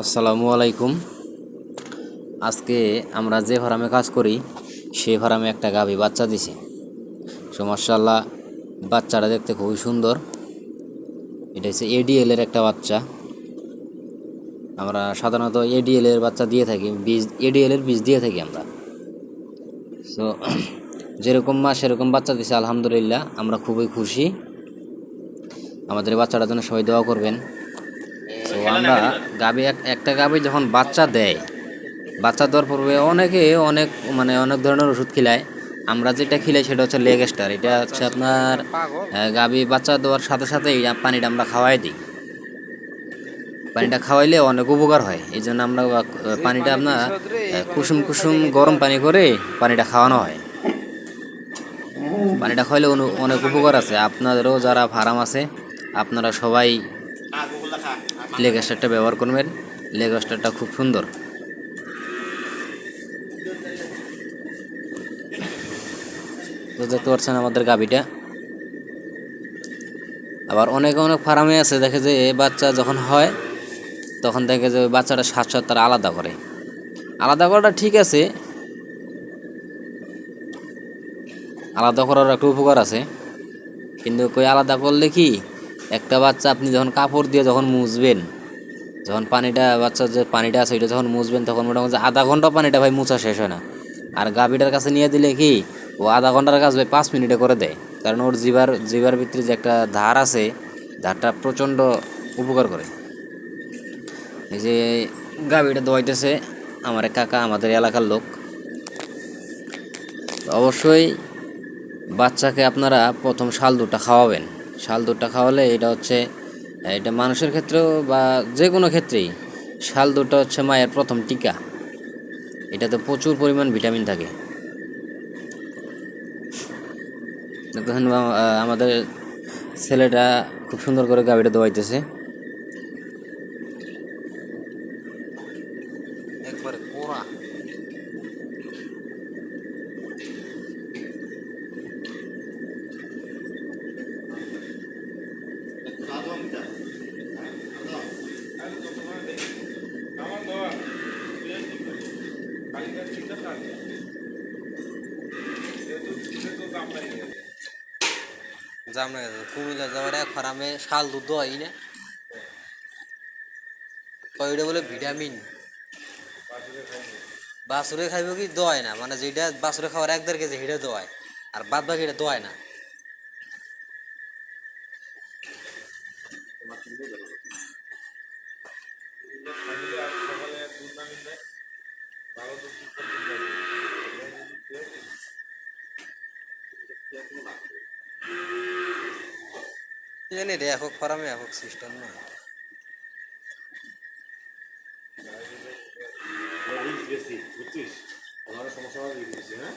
আসসালামু আলাইকুম। আজকে আমরা যে ফার্মে কাজ করি সেই ফার্মে একটা গাভী বাচ্চা দিছে। সো বাচ্চাটা দেখতে খুবই সুন্দর। এটা হচ্ছে এডিএল এর একটা বাচ্চা। আমরা সাধারণত এডিএল এর বাচ্চা দিয়ে থাকি, বীজ এডিএল এর বীজ দিয়ে থাকি আমরা। সো যেরকম মা সেরকম বাচ্চা দিছে, আলহামদুলিল্লাহ, আমরা খুবই খুশি। আমাদের বাচ্চাটার জন্য সবাই দোয়া করবেন। তো আমরা গাবি একটা গাবি যখন বাচ্চা দেয়, বাচ্চা দেওয়ার পূর্বে অনেকে অনেক মানে অনেক ধরনের ওষুধ খিলায়। আমরা যেটা খিলাই সেটা হচ্ছে লেগ স্টার এটা হচ্ছে আপনার গাবি বাচ্চা দেওয়ার সাথে সাথে এই পানিটা আমরা খাওয়াই দিই। পানিটা খাওয়াইলে অনেক উপকার হয়, এই জন্য আমরা পানিটা আপনার কুসুম কুসুম গরম পানি করে পানিটা খাওয়ানো হয়। পানিটা খাওয়াইলে অনেক উপকার আছে। আপনাদেরও যারা ফার্ম আছে, আপনারা সবাই লেগ স্টারটা ব্যবহার করবেন। লেগ স্টারটা খুব সুন্দর। তো দেখতে পাচ্ছেন আমাদের গাবিটা আবার অনেক অনেক ফার্মে আছে, দেখে যে এ বাচ্চা যখন হয়, তখন দেখে যে ওই বাচ্চাটা সাত তারা আলাদা করে। আলাদা করাটা ঠিক আছে। আলাদা করার একটা উপকার আছে। কিন্তু কই আলাদা করলে কি? একটা বাচ্চা আপনি যখন কাপড় দিয়ে যখন মুছবেন, যখন পানিটা বাচ্চার যে পানিটা আছে ওইটা যখন মুছবেন, তখন মোটামুটি আধা ঘণ্টা পানিটা ভাই মুছা শেষ হয় না। আর গাভীটার কাছে নিয়ে দিলে কি, ও আধা ঘণ্টার কাজ ভাই পাঁচ মিনিটে করে দেয়। কারণ ওর জিবার জিবার ভিতরে যে একটা ধার আছে, ধারটা প্রচণ্ড উপকার করে। এই যে গাভীটা দোয়াইতেছে আমার কাকা, আমাদের এলাকার লোক। অবশ্যই বাচ্চাকে আপনারা প্রথম শাল দুধটা খাওয়াবেন। শাল দুধটা খাওয়ালে এটা হচ্ছে, এটা মানুষের ক্ষেত্রেও বা যে কোনো ক্ষেত্রেই শাল দুধটা হচ্ছে মায়ের প্রথম টিকা। এটাতে প্রচুর পরিমাণ ভিটামিন থাকে। আমাদের ছেলেটা খুব সুন্দর করে গাভীটা দোয়াইতেছে একবারে কোরা দুধ বলে ভিটামিন। বাসুরে খাইব কি দোয়ায় না মানে যেটা বাসুরে খাওয়ার এক দেড় কেজি সেটা দোয়ায় আর বাদ বাকি এটা দোয়ায় না। জানি রে একক ফরামে একক সিস্টেম না। বুঝছিস? আমার সমস্যা হ্যাঁ?